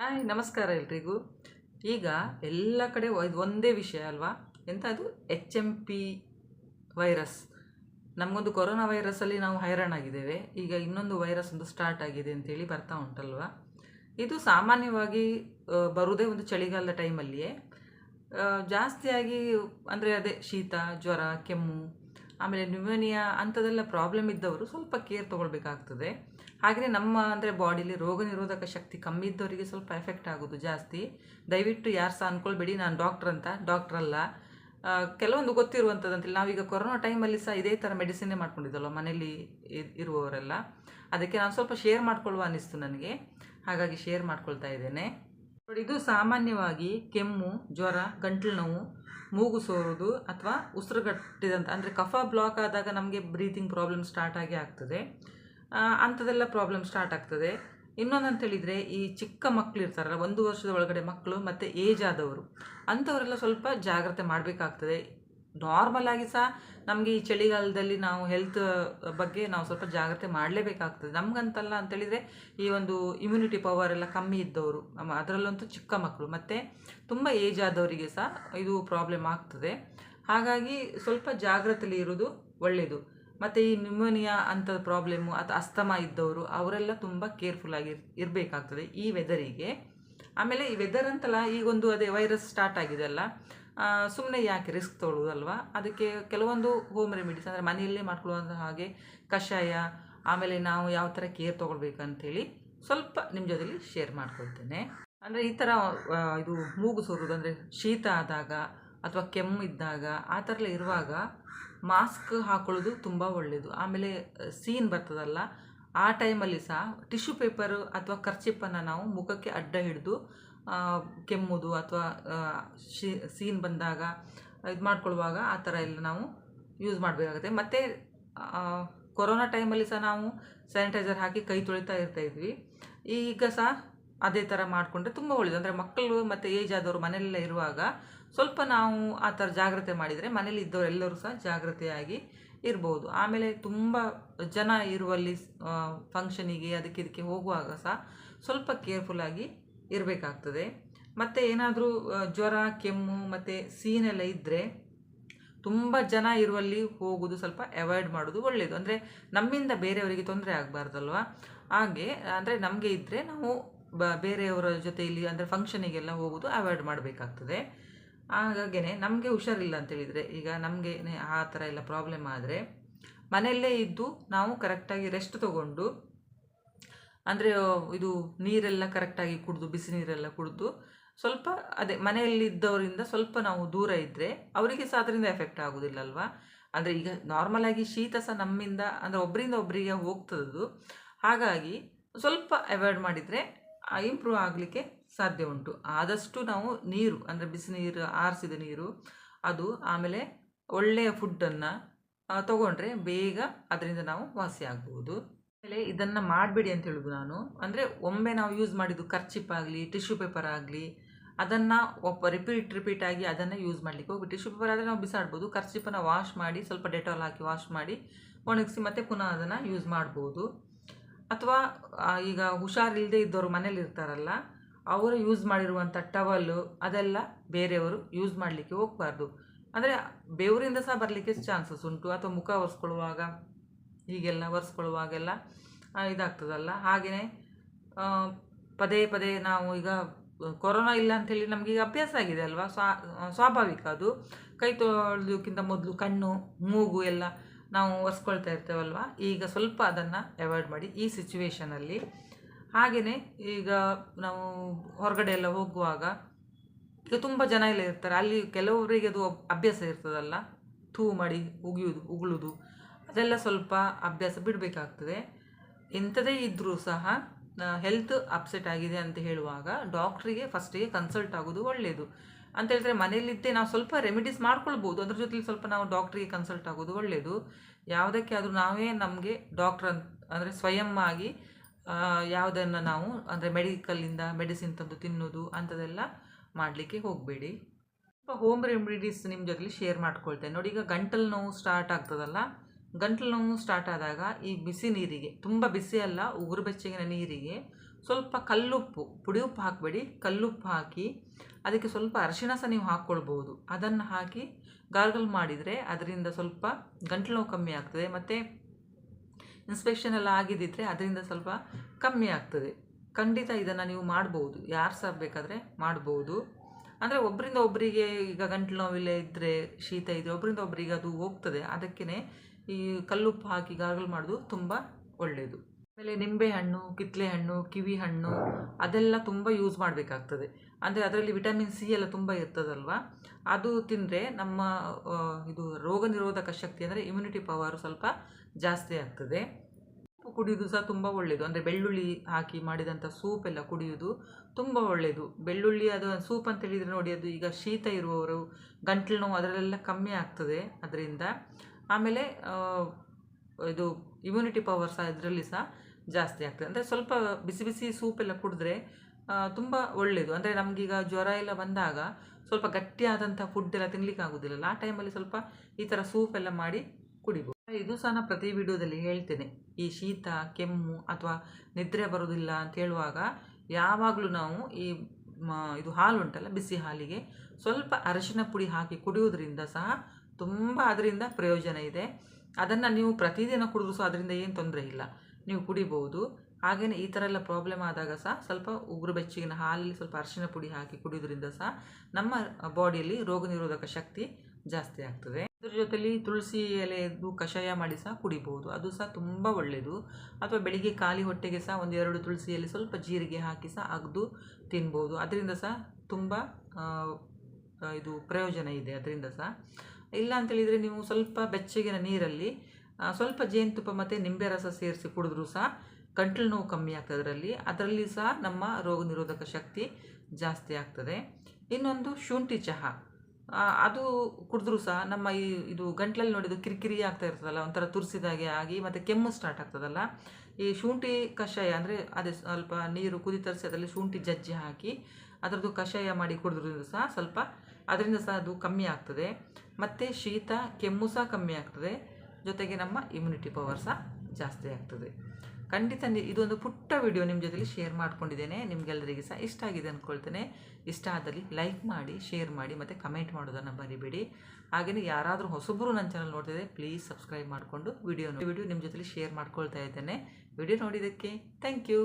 Hi, ನಮಸ್ಕಾರ ಎಲ್ರಿಗೂ. ಈಗ ಎಲ್ಲ ಕಡೆ ಇದು ಒಂದೇ ವಿಷಯ ಅಲ್ವಾ? ಎಂತ ಅದು ಎಚ್ ಎಂ ಪಿ ವೈರಸ್ ನಮಗೊಂದು ಕೊರೋನಾ ವೈರಸ್ಸಲ್ಲಿ ನಾವು ಹೈರಾಣಾಗಿದ್ದೇವೆ ಈಗ ಇನ್ನೊಂದು ವೈರಸ್ ಒಂದು ಸ್ಟಾರ್ಟ್ ಆಗಿದೆ ಅಂತೇಳಿ ಬರ್ತಾ ಉಂಟಲ್ವಾ? ಇದು ಸಾಮಾನ್ಯವಾಗಿ ಬರುವುದೇ ಒಂದು ಚಳಿಗಾಲದ ಟೈಮಲ್ಲಿಯೇ ಜಾಸ್ತಿಯಾಗಿ ಅಂದರೆ ಅದೇ ಶೀತ, ಜ್ವರ, ಕೆಮ್ಮು, ಆಮೇಲೆ ನ್ಯೂಮೋನಿಯಾ ಅಂಥದ್ದೆಲ್ಲ ಪ್ರಾಬ್ಲಮ್ ಇದ್ದವರು ಸ್ವಲ್ಪ ಕೇರ್ ತೊಗೊಳ್ಬೇಕಾಗ್ತದೆ. ಹಾಗೆಯೇ ನಮ್ಮ ಅಂದರೆ ಬಾಡಿಲಿ ರೋಗ ನಿರೋಧಕ ಶಕ್ತಿ ಕಮ್ಮಿ ಇದ್ದವರಿಗೆ ಸ್ವಲ್ಪ ಎಫೆಕ್ಟ್ ಆಗೋದು ಜಾಸ್ತಿ. ದಯವಿಟ್ಟು ಯಾರು ಸಹ ಅಂದ್ಕೊಳ್ಬೇಡಿ ನಾನು ಡಾಕ್ಟ್ರ್ ಅಂತ. ಡಾಕ್ಟರ್ ಅಲ್ಲ. ಕೆಲವೊಂದು ಗೊತ್ತಿರುವಂಥದ್ದಂತಿಲ್ಲ ನಾವೀಗ ಕೊರೋನಾ ಟೈಮಲ್ಲಿ ಸಹ ಇದೇ ಥರ ಮೆಡಿಸಿನೇ ಮಾಡ್ಕೊಂಡಿದ್ದಲ್ವ, ಮನೇಲಿ ಇರುವವರೆಲ್ಲ. ಅದಕ್ಕೆ ನಾನು ಸ್ವಲ್ಪ ಶೇರ್ ಮಾಡ್ಕೊಳ್ಳುವ ಅನ್ನಿಸ್ತು ನನಗೆ. ಹಾಗಾಗಿ ಶೇರ್ ಮಾಡ್ಕೊಳ್ತಾ ಇದ್ದೇನೆ. ನೋಡಿ, ಇದು ಸಾಮಾನ್ಯವಾಗಿ ಕೆಮ್ಮು, ಜ್ವರ, ಗಂಟಲು ನೋವು, ಮೂಗು ಸೋರೋದು ಅಥವಾ ಉಸಿರುಗಟ್ಟಿದಂಥ ಅಂದರೆ ಕಫ ಬ್ಲಾಕ್ ಆದಾಗ ನಮಗೆ ಬ್ರೀತಿಂಗ್ ಪ್ರಾಬ್ಲಮ್ ಸ್ಟಾರ್ಟ್ ಆಗಿ ಆಗ್ತದೆ. ಅಂಥದ್ದೆಲ್ಲ ಪ್ರಾಬ್ಲಮ್ ಸ್ಟಾರ್ಟ್ ಆಗ್ತದೆ. ಇನ್ನೊಂದು ಅಂತ ಹೇಳಿದರೆ ಈ ಚಿಕ್ಕ ಮಕ್ಕಳು ಇರ್ತಾರಲ್ಲ ಒಂದು ವರ್ಷದ ಒಳಗಡೆ ಮಕ್ಕಳು ಮತ್ತು ಏಜ್ ಆದವರು, ಅಂಥವರೆಲ್ಲ ಸ್ವಲ್ಪ ಜಾಗ್ರತೆ ಮಾಡಬೇಕಾಗ್ತದೆ. ನಾರ್ಮಲ್ ಆಗಿ ಸಹ ನಮಗೆ ಈ ಚಳಿಗಾಲದಲ್ಲಿ ನಾವು ಹೆಲ್ತ್ ಬಗ್ಗೆ ನಾವು ಸ್ವಲ್ಪ ಜಾಗ್ರತೆ ಮಾಡಲೇಬೇಕಾಗ್ತದೆ. ನಮಗಂತಲ್ಲ ಅಂತೇಳಿದರೆ ಈ ಒಂದು ಇಮ್ಯುನಿಟಿ ಪವರ್ ಎಲ್ಲ ಕಮ್ಮಿ ಇದ್ದವರು, ನಮ್ಮ ಅದರಲ್ಲಂತೂ ಚಿಕ್ಕ ಮಕ್ಕಳು ಮತ್ತು ತುಂಬ ಏಜ್ ಆದವರಿಗೆ ಸಹ ಇದು ಪ್ರಾಬ್ಲಮ್ ಆಗ್ತದೆ. ಹಾಗಾಗಿ ಸ್ವಲ್ಪ ಜಾಗ್ರತೆಯಲ್ಲಿ ಇರೋದು ಒಳ್ಳೆಯದು ಮತ್ತು ಈ ನ್ಯೂಮೋನಿಯಾ ಅಂಥ ಪ್ರಾಬ್ಲಮ್ಮು ಅಥವಾ ಅಸ್ತಮ ಇದ್ದವರು, ಅವರೆಲ್ಲ ತುಂಬ ಕೇರ್ಫುಲ್ಲಾಗಿ ಇರಬೇಕಾಗ್ತದೆ ಈ ವೆದರಿಗೆ ಆಮೇಲೆ ಈ ವೆದರ್ ಅಂತಲ್ಲ, ಈಗೊಂದು ಅದೇ ವೈರಸ್ ಸ್ಟಾರ್ಟ್ ಆಗಿದೆಯಲ್ಲ ಸುಮ್ಮನೆ ಯಾಕೆ ರಿಸ್ಕ್ ತೊಗೊಳ್ಳೋದಲ್ವಾ ಅದಕ್ಕೆ ಕೆಲವೊಂದು ಹೋಮ್ ರೆಮಿಡೀಸ್ ಅಂದರೆ ಮನೆಯಲ್ಲೇ ಮಾಡ್ಕೊಳ್ಳುವಂಥ ಹಾಗೆ ಕಷಾಯ, ಆಮೇಲೆ ನಾವು ಯಾವ ಥರ ಕೇರ್ ತೊಗೊಳ್ಬೇಕಂತೇಳಿ ಸ್ವಲ್ಪ ನಿಮ್ಮ ಜೊತೆಲಿ ಶೇರ್ ಮಾಡ್ಕೊಳ್ತೇನೆ. ಅಂದರೆ ಈ ಥರ ಇದು ಮೂಗು ಸೋರೋದು ಅಂದರೆ ಶೀತ ಆದಾಗ ಅಥವಾ ಕೆಮ್ಮು ಇದ್ದಾಗ ಆ ಥರ ಇರುವಾಗ ಮಾಸ್ಕ್ ಹಾಕೊಳ್ಳೋದು ತುಂಬ ಒಳ್ಳೆಯದು ಆಮೇಲೆ ಸೀನ್ ಬರ್ತದಲ್ಲ, ಆ ಟೈಮಲ್ಲಿ ಸಹ ಟಿಶ್ಯೂ ಪೇಪರ್ ಅಥವಾ ಕರ್ಚಿಪ್ಪನ್ನು ನಾವು ಮುಖಕ್ಕೆ ಅಡ್ಡ ಹಿಡಿದು ಕೆಮ್ಮುದು ಅಥವಾ ಸೀನ್ ಬಂದಾಗ, ಇದು ಮಾಡ್ಕೊಳ್ಳುವಾಗ ಆ ಥರ ಎಲ್ಲ ನಾವು ಯೂಸ್ ಮಾಡಬೇಕಾಗುತ್ತೆ. ಮತ್ತು ಕೊರೋನಾ ಟೈಮಲ್ಲಿ ಸಹ ನಾವು ಸ್ಯಾನಿಟೈಸರ್ ಹಾಕಿ ಕೈ ತೊಳಿತಾ ಇರ್ತಾಯಿದ್ವಿ ಈಗ ಸಹ ಅದೇ ಥರ ಮಾಡಿಕೊಂಡ್ರೆ ತುಂಬ ಒಳ್ಳೆಯದು ಅಂದರೆ ಮಕ್ಕಳು ಮತ್ತು ಏಜ್ ಆದವರು ಮನೆಯಲ್ಲೇ ಇರುವಾಗ ಸ್ವಲ್ಪ ನಾವು ಆ ಥರ ಜಾಗ್ರತೆ ಮಾಡಿದರೆ ಮನೇಲಿ ಇದ್ದವರೆಲ್ಲರೂ ಸಹ ಜಾಗ್ರತೆಯಾಗಿ ಇರ್ಬೋದು. ಆಮೇಲೆ ತುಂಬ ಜನ ಇರುವಲ್ಲಿ ಫಂಕ್ಷನಿಗೆ ಅದಕ್ಕೆ ಇದಕ್ಕೆ ಹೋಗುವಾಗ ಸಹ ಸ್ವಲ್ಪ ಕೇರ್ಫುಲ್ಲಾಗಿ ಇರಬೇಕಾಗ್ತದೆ. ಮತ್ತು ಏನಾದರೂ ಜ್ವರ, ಕೆಮ್ಮು, ಮತ್ತು ಸೀನೆಲ್ಲ ಇದ್ದರೆ ತುಂಬ ಜನ ಇರುವಲ್ಲಿ ಹೋಗೋದು ಸ್ವಲ್ಪ ಅವಾಯ್ಡ್ ಮಾಡೋದು ಒಳ್ಳೆಯದು ಅಂದರೆ ನಮ್ಮಿಂದ ಬೇರೆಯವರಿಗೆ ತೊಂದರೆ ಆಗಬಾರ್ದಲ್ವ? ಹಾಗೆ, ಅಂದರೆ ನಮಗೆ ಇದ್ದರೆ ನಾವು ಬ, ಬೇರೆಯವರ ಜೊತೆಯಲ್ಲಿ, ಅಂದರೆ ಫಂಕ್ಷನಿಗೆಲ್ಲ ಹೋಗೋದು ಅವಾಯ್ಡ್ ಮಾಡಬೇಕಾಗ್ತದೆ. ಹಾಗಾಗೇ ನಮಗೆ ಹುಷಾರಿಲ್ಲ ಅಂತ ಹೇಳಿದರೆ, ಈಗ ನಮಗೆ ಆ ಥರ ಎಲ್ಲ ಪ್ರಾಬ್ಲಮ್ ಆದರೆ, ಮನೆಯಲ್ಲೇ ಇದ್ದು ನಾವು ಕರೆಕ್ಟಾಗಿ ರೆಸ್ಟ್ ತಗೊಂಡು, ಅಂದರೆ ಇದು ನೀರೆಲ್ಲ ಕರೆಕ್ಟಾಗಿ ಕುಡಿದು, ಬಿಸಿ ನೀರೆಲ್ಲ ಕುಡಿದು, ಸ್ವಲ್ಪ ಅದೇ ಮನೆಯಲ್ಲಿದ್ದವರಿಂದ ಸ್ವಲ್ಪ ನಾವು ದೂರ ಇದ್ದರೆ ಅವರಿಗೆ ಸಹ ಅದರಿಂದ ಎಫೆಕ್ಟ್ ಆಗೋದಿಲ್ಲ ಅಲ್ವಾ ಅಂದರೆ ಈಗ ನಾರ್ಮಲಾಗಿ ಶೀತ ಸಹ ನಮ್ಮಿಂದ, ಅಂದರೆ ಒಬ್ಬರಿಂದ ಒಬ್ಬರಿಗೆ ಹೋಗ್ತದದು. ಹಾಗಾಗಿ ಸ್ವಲ್ಪ ಅವಾಯ್ಡ್ ಮಾಡಿದರೆ ಇಂಪ್ರೂವ್ ಆಗಲಿಕ್ಕೆ ಸಾಧ್ಯ ಉಂಟು. ಆದಷ್ಟು ನಾವು ನೀರು, ಅಂದರೆ ಬಿಸಿ ನೀರು, ಆರಿಸಿದ ನೀರು, ಅದು ಆಮೇಲೆ ಒಳ್ಳೆಯ ಫುಡ್ಡನ್ನು ತಗೊಂಡ್ರೆ ಬೇಗ ಅದರಿಂದ ನಾವು ವಾಸಿ ಆಗ್ಬೋದು. ಆಮೇಲೆ ಇದನ್ನು ಮಾಡಬೇಡಿ ಅಂತ ಹೇಳೋದು ನಾನು. ಅಂದರೆ ಒಮ್ಮೆ ನಾವು ಯೂಸ್ ಮಾಡಿದ್ದು ಕರ್ಚಿಪ್ ಆಗಲಿ ಟಿಶ್ಯೂ ಪೇಪರ್ ಆಗಲಿ, ಅದನ್ನು ಒಬ್ಬ ರಿಪೀಟ್ ರಿಪೀಟ್ ಆಗಿ ಅದನ್ನು ಯೂಸ್ ಮಾಡಲಿಕ್ಕೆ ಹೋಗಿ ಟಿಶ್ಯೂ ಪೇಪರ್ ಆದರೆ ನಾವು ಬಿಸಾಡ್ಬೋದು. ಕರ್ಚಿಪನ್ನು ವಾಶ್ ಮಾಡಿ, ಸ್ವಲ್ಪ ಡೆಟಾಲ್ ಹಾಕಿ ವಾಶ್ ಮಾಡಿ, ಒಣಗಿಸಿ ಮತ್ತೆ ಪುನಃ ಅದನ್ನು ಯೂಸ್ ಮಾಡ್ಬೋದು. ಅಥವಾ ಈಗ ಹುಷಾರಿಲ್ಲದೆ ಇದ್ದವರು ಮನೇಲಿ ಇರ್ತಾರಲ್ಲ ಅವರು ಯೂಸ್ ಮಾಡಿರುವಂಥ ಟವಲ್ಲು ಅದೆಲ್ಲ ಬೇರೆಯವರು ಯೂಸ್ ಮಾಡಲಿಕ್ಕೆ ಹೋಗಬಾರ್ದು. ಅಂದರೆ ಬೆವರಿಂದ ಸಹ ಬರಲಿಕ್ಕೆ ಚಾನ್ಸಸ್ ಉಂಟು. ಅಥವಾ ಮುಖ ಒರೆಸ್ಕೊಳ್ಳುವಾಗ, ಹೀಗೆಲ್ಲ ಒರೆಸ್ಕೊಳ್ಳುವಾಗೆಲ್ಲ ಇದಾಗ್ತದಲ್ಲ. ಹಾಗೆಯೇ ಪದೇ ಪದೇ ನಾವು ಈಗ, ಕೊರೋನಾ ಇಲ್ಲ ಅಂಥೇಳಿ ನಮಗೆ ಈಗ ಅಭ್ಯಾಸ ಆಗಿದೆ ಅಲ್ವಾ? ಸ್ವಾ, ಸ್ವಾಭಾವಿಕ ಅದು. ಕೈ ತೊಳೆದಕ್ಕಿಂತ ಮೊದಲು ಕಣ್ಣು, ಮೂಗು ಎಲ್ಲ ನಾವು ಒರೆಸ್ಕೊಳ್ತಾ ಇರ್ತೇವಲ್ವ? ಈಗ ಸ್ವಲ್ಪ ಅದನ್ನು ಅವಾಯ್ಡ್ ಮಾಡಿ ಈ ಸಿಚುವೇಷನಲ್ಲಿ ಹಾಗೆಯೇ ಈಗ ನಾವು ಹೊರಗಡೆ ಎಲ್ಲ ಹೋಗುವಾಗ ಈಗ ತುಂಬ ಜನ ಎಲ್ಲ ಇರ್ತಾರೆ. ಅಲ್ಲಿ ಕೆಲವರಿಗೆ ಅದು ಅಭ್ಯಾಸ ಇರ್ತದಲ್ಲ. ಥೂ ಮಾಡಿ ಉಗಿಯೋದು, ಉಗುಳುದು. ಅದೆಲ್ಲ ಸ್ವಲ್ಪ ಅಭ್ಯಾಸ ಬಿಡಬೇಕಾಗ್ತದೆ. ಎಂಥದೇ ಇದ್ದರೂ ಸಹ ಹೆಲ್ತ್ ಅಪ್ಸೆಟ್ ಆಗಿದೆ ಅಂತ ಹೇಳುವಾಗ ಡಾಕ್ಟ್ರಿಗೆ ಫಸ್ಟಿಗೆ ಕನ್ಸಲ್ಟ್ ಆಗೋದು ಒಳ್ಳೆಯದು ಅಂತ ಹೇಳಿದ್ರೆ ಮನೆಯಲ್ಲಿದ್ದೇ ನಾವು ಸ್ವಲ್ಪ ರೆಮಿಡೀಸ್ ಮಾಡ್ಕೊಳ್ಬೋದು. ಅದ್ರ ಜೊತೆಲಿ ಸ್ವಲ್ಪ ನಾವು ಡಾಕ್ಟ್ರಿಗೆ ಕನ್ಸಲ್ಟ್ ಆಗೋದು ಒಳ್ಳೆಯದು ಯಾವುದಕ್ಕೆ ಆದರೂ ನಾವೇ ನಮಗೆ ಡಾಕ್ಟ್ರ್ ಅಂದರೆ ಸ್ವಯಂ ಆಗಿ ಯಾವುದನ್ನು ನಾವು, ಅಂದರೆ ಮೆಡಿಕಲ್ಲಿಂದ ಮೆಡಿಸಿನ್ ತಂದು ತಿನ್ನೋದು ಅಂಥದ್ದೆಲ್ಲ ಮಾಡಲಿಕ್ಕೆ ಹೋಗಬೇಡಿ. ಸ್ವಲ್ಪ ಹೋಮ್ ರೆಮಿಡೀಸ್ ನಿಮ್ಮ ಜೊತೆಲಿ ಶೇರ್ ಮಾಡ್ಕೊಳ್ತೇನೆ. ನೋಡಿ, ಈಗ ಗಂಟಲು ನೋವು ಸ್ಟಾರ್ಟ್ ಆಗ್ತದಲ್ಲ? ಗಂಟಲು ನೋವು ಸ್ಟಾರ್ಟ್ ಆದಾಗ ಈ ಬಿಸಿ ನೀರಿಗೆ, ತುಂಬ ಬಿಸಿ ಅಲ್ಲ, ಉಗುರು ಬೆಚ್ಚಗಿನ ನೀರಿಗೆ ಸ್ವಲ್ಪ ಕಲ್ಲುಪ್ಪು ಪುಡಿ ಉಪ್ಪು ಹಾಕಬೇಡಿ. ಕಲ್ಲುಪ್ಪು ಹಾಕಿ ಅದಕ್ಕೆ ಸ್ವಲ್ಪ ಅರಿಶಿಣ ಸಹ ನೀವು ಹಾಕ್ಕೊಳ್ಬೋದು ಅದನ್ನು ಹಾಕಿ ಗಾರ್ಗಲ್ ಮಾಡಿದರೆ ಅದರಿಂದ ಸ್ವಲ್ಪ ಗಂಟಲು ನೋವು ಕಮ್ಮಿ ಆಗ್ತದೆ. ಮತ್ತು ಇನ್ಸ್ಪೆಕ್ಷನ್ ಎಲ್ಲ ಆಗಿದ್ದಿದ್ರೆ ಅದರಿಂದ ಸ್ವಲ್ಪ ಕಮ್ಮಿ ಆಗ್ತದೆ. ಖಂಡಿತ ಇದನ್ನು ನೀವು ಮಾಡ್ಬೋದು. ಯಾರು ಸಹ ಬೇಕಾದರೆ ಮಾಡ್ಬೋದು. ಅಂದರೆ ಒಬ್ಬರಿಂದ ಒಬ್ಬರಿಗೆ ಈಗ ಗಂಟಲು ನೋವಿಲ್ಲ ಇದ್ದರೆ ಶೀತ ಇದ್ದರೆ ಒಬ್ಬರಿಂದ ಒಬ್ಬರಿಗೆ ಅದು ಹೋಗ್ತದೆ. ಅದಕ್ಕೇ ಈ ಕಲ್ಲುಪ್ಪು ಹಾಕಿ ಗಾರ್ಗಲ್ ಮಾಡೋದು ತುಂಬ ಒಳ್ಳೆಯದು ಆಮೇಲೆ ನಿಂಬೆ ಹಣ್ಣು ಕಿತ್ತಲೆ ಹಣ್ಣು, ಕಿವಿ ಹಣ್ಣು ಅದೆಲ್ಲ ತುಂಬ ಯೂಸ್ ಮಾಡಬೇಕಾಗ್ತದೆ. ಅಂದರೆ ಅದರಲ್ಲಿ ವಿಟಮಿನ್ ಸಿ ಎಲ್ಲ ತುಂಬ ಇರ್ತದಲ್ವ? ಅದು ತಿಂದರೆ ನಮ್ಮ ಇದು ರೋಗ ನಿರೋಧಕ ಶಕ್ತಿ ಅಂದರೆ ಇಮ್ಯುನಿಟಿ ಪವರು ಸ್ವಲ್ಪ ಜಾಸ್ತಿ ಆಗ್ತದೆ. ಸೂಪು ಕುಡಿಯೋದು ಸಹ ತುಂಬ ಒಳ್ಳೆಯದು ಅಂದರೆ ಬೆಳ್ಳುಳ್ಳಿ ಹಾಕಿ ಮಾಡಿದಂಥ ಎಲ್ಲ ಕುಡಿಯೋದು ತುಂಬ ಒಳ್ಳೆಯದು ಬೆಳ್ಳುಳ್ಳಿ ಅದು ಸೂಪ್ ಅಂತ ಹೇಳಿದರೆ ನೋಡಿ, ಅದು ಈಗ ಶೀತ ಇರುವವರು ಗಂಟಲು ನೋವು ಅದರಲ್ಲೆಲ್ಲ ಕಮ್ಮಿ ಆಗ್ತದೆ ಅದರಿಂದ. ಆಮೇಲೆ ಇದು ಇಮ್ಯುನಿಟಿ ಪವರ್ ಸಹ ಇದರಲ್ಲಿ ಸಹ ಜಾಸ್ತಿ ಆಗ್ತದೆ. ಅಂದರೆ ಸ್ವಲ್ಪ ಬಿಸಿ ಬಿಸಿ ಸೂಪ್ ಎಲ್ಲ ಕುಡಿದ್ರೆ ತುಂಬ ಒಳ್ಳೆಯದು ಅಂದರೆ ನಮಗೀಗ ಜ್ವರ ಎಲ್ಲ ಬಂದಾಗ ಸ್ವಲ್ಪ ಗಟ್ಟಿಯಾದಂಥ ಫುಡ್ ಎಲ್ಲ ತಿನ್ಲಿಕ್ಕೆ ಆಗೋದಿಲ್ಲಲ್ಲ ಆ ಟೈಮಲ್ಲಿ ಸ್ವಲ್ಪ ಈ ಥರ ಸೂಪ್ ಎಲ್ಲ ಮಾಡಿ ಕುಡಿಬೋದು. ಇದು ಸಹ ನಾನು ಪ್ರತಿ ವಿಡಿಯೋದಲ್ಲಿ ಹೇಳ್ತೇನೆ. ಈ ಶೀತ, ಕೆಮ್ಮು ಅಥವಾ ನಿದ್ರೆ ಬರೋದಿಲ್ಲ ಅಂತ ಹೇಳುವಾಗ ಯಾವಾಗಲೂ ನಾವು ಈ ಇದು ಹಾಲು ಉಂಟಲ್ಲ, ಬಿಸಿ ಹಾಲಿಗೆ ಸ್ವಲ್ಪ ಅರಶಿನ ಪುಡಿ ಹಾಕಿ ಕುಡಿಯೋದ್ರಿಂದ ಸಹ ತುಂಬ ಅದರಿಂದ ಪ್ರಯೋಜನ ಇದೆ. ಅದನ್ನು ನೀವು ಪ್ರತಿದಿನ ಕುಡಿದ್ರು ಸಹ ಅದರಿಂದ ಏನು ತೊಂದರೆ ಇಲ್ಲ. ನೀವು ಕುಡಿಬೋದು. ಹಾಗೆಯೇ ಈ ಥರ ಎಲ್ಲ ಪ್ರಾಬ್ಲಮ್ ಆದಾಗ ಸಹ ಸ್ವಲ್ಪ ಉಗುರು ಬೆಚ್ಚಗಿನ ಹಾಲಲ್ಲಿ ಸ್ವಲ್ಪ ಅರಿಶಿನ ಪುಡಿ ಹಾಕಿ ಕುಡಿಯೋದ್ರಿಂದ ಸಹ ನಮ್ಮ ಬಾಡಿಯಲ್ಲಿ ರೋಗ ನಿರೋಧಕ ಶಕ್ತಿ ಜಾಸ್ತಿ ಆಗ್ತದೆ. ಇದ್ರ ಜೊತೆಲಿ ತುಳಸಿ ಎಲೆದು ಕಷಾಯ ಮಾಡಿ ಸಹ ಕುಡಿಬೋದು. ಅದು ಸಹ ತುಂಬ ಒಳ್ಳೆಯದು ಅಥವಾ ಬೆಳಿಗ್ಗೆ ಖಾಲಿ ಹೊಟ್ಟೆಗೆ ಸಹ ಒಂದೆರಡು ತುಳಸಿ ಸ್ವಲ್ಪ ಜೀರಿಗೆ ಹಾಕಿ ಸಹ ಅಗ್ದು ತಿನ್ಬೋದು. ಅದರಿಂದ ಸಹ ತುಂಬ ಇದು ಪ್ರಯೋಜನ ಇದೆ ಅದರಿಂದ ಸಹ. ಇಲ್ಲ ಅಂತೇಳಿದರೆ ನೀವು ಸ್ವಲ್ಪ ಬೆಚ್ಚಗಿನ ನೀರಲ್ಲಿ ಸ್ವಲ್ಪ ಜೇನುತುಪ್ಪ ಮತ್ತು ನಿಂಬೆ ರಸ ಸೇರಿಸಿ ಕುಡಿದ್ರೂ ಸಹ ಗಂಟಲು ನೋವು ಕಮ್ಮಿ ಆಗ್ತದೆ ಅದರಲ್ಲಿ ಅದರಲ್ಲಿ ಸಹ ನಮ್ಮ ರೋಗ ನಿರೋಧಕ ಶಕ್ತಿ ಜಾಸ್ತಿ ಆಗ್ತದೆ. ಇನ್ನೊಂದು ಶುಂಠಿ ಚಹಾ. ಅದು ಕುಡಿದ್ರೂ ಸಹ ನಮ್ಮ ಈ, ಇದು ಗಂಟ್ಲಲ್ಲಿ ನೋಡಿದ್ದು ಕಿರಿಕಿರಿ ಆಗ್ತಾ ಇರ್ತದಲ್ಲ, ಒಂಥರ ತುರಿಸಿದಾಗೆ ಆಗಿ ಮತ್ತು ಕೆಮ್ಮು ಸ್ಟಾರ್ಟ್ ಆಗ್ತದಲ್ಲ. ಈ ಶುಂಠಿ ಕಷಾಯ ಅಂದರೆ ಅದೇ ಸ್ವಲ್ಪ ನೀರು ಕುದಿ ತರಿಸಿ ಅದರಲ್ಲಿ ಶುಂಠಿ ಜಜ್ಜಿ ಹಾಕಿ ಅದರದ್ದು ಕಷಾಯ ಮಾಡಿ ಕುಡಿದ್ರಿಂದ ಸಹ ಸ್ವಲ್ಪ ಅದರಿಂದ ಸಹ ಅದು ಕಮ್ಮಿ ಆಗ್ತದೆ. ಮತ್ತು ಶೀತ, ಕೆಮ್ಮು ಸಹ ಕಮ್ಮಿ ಆಗ್ತದೆ. ಜೊತೆಗೆ ನಮ್ಮ ಇಮ್ಯುನಿಟಿ ಪವರ್ ಸಹ ಜಾಸ್ತಿ ಆಗ್ತದೆ. ಖಂಡಿತ ಇದೊಂದು ಪುಟ್ಟ ವಿಡಿಯೋ ನಿಮ್ಮ ಜೊತೆಲಿ ಶೇರ್ ಮಾಡ್ಕೊಂಡಿದ್ದೇನೆ. ನಿಮಗೆಲ್ಲರಿಗೆ ಸಹ ಇಷ್ಟ ಆಗಿದೆ ಅಂದ್ಕೊಳ್ತೇನೆ ಇಷ್ಟ ಆದಲ್ಲಿ ಲೈಕ್ ಮಾಡಿ ಶೇರ್ ಮಾಡಿ ಮತ್ತು ಕಮೆಂಟ್ ಮಾಡೋದನ್ನು ಮರಿಬೇಡಿ. ಹಾಗೆಯೇ ಯಾರಾದರೂ ಹೊಸಬರು ನನ್ನ ಚಾನಲ್ ನೋಡ್ತಿದ್ರೆ ಪ್ಲೀಸ್ ಸಬ್ಸ್ಕ್ರೈಬ್ ಮಾಡಿಕೊಂಡು ವಿಡಿಯೋ ವಿಡಿಯೋ ನಿಮ್ಮ ಜೊತೆಲಿ ಶೇರ್ ಮಾಡ್ಕೊಳ್ತಾ ಇದ್ದೇನೆ. ವಿಡಿಯೋ ನೋಡಿದ್ದಕ್ಕೆ ಥ್ಯಾಂಕ್ ಯು